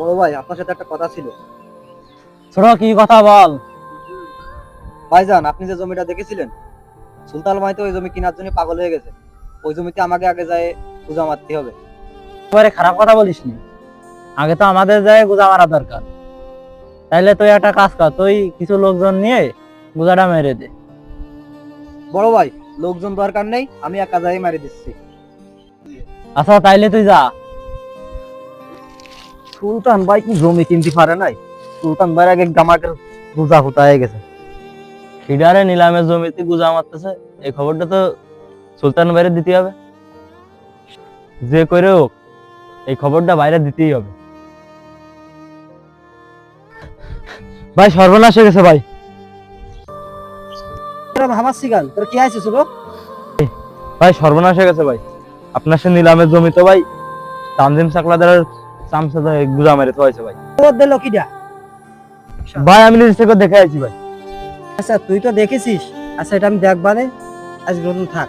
বড় ভাই আপনার সাথে একটা কথা ছিল। ছোট কি কথা বল? ভাইজান আপনি যে জমিটা দেখেছিলেন সুলতান মাই তো ওই জমি কেনার জন্য পাগল হয়ে গেছে। ওই জমিতে আমাকে আগে যায় পূজা মারতে হবে? এবারে খারাপ কথা বলিস নি। আগে তো আমাদের যায় গুজা মারা দরকার। তাইলে তুই একটা কাজ কর তুই কিছু লোকজন নিয়ে গুজাটা মেরে দে। বড় ভাই লোকজন দরকার নেই আমি একা যাই মারি দিচ্ছি। আচ্ছা তাইলে তুই যা। সুলতান ভাই কি জমি কিনতে পারে নাই? সুলতান ভাই আগে গামাকের হুতা হয়ে গেছে। ফিডারে নিলামের জমিতে গুজা মারতেছে এই খবরটা তো সুলতান বাইরে দিতে হবে। যে করে হোক এই খবরটা বাইরে দিতেই হবে। ভাই সর্বনাশ হয়ে গেছে ভাই। ভাবার শিকাল তোর কি আছে শুভ ভাই সর্বনাশ হয়ে গেছে ভাই। আপনার সে নিলামের জমি তো ভাই তানজিম সাকলাদার গুজা মেরে তো ভাই। খবর দিল কিটা ভাই আমি নিজে থেকে দেখে ভাই। আচ্ছা তুই তো দেখেছিস। আচ্ছা এটা আমি দেখবানে। আজ নতুন থাক।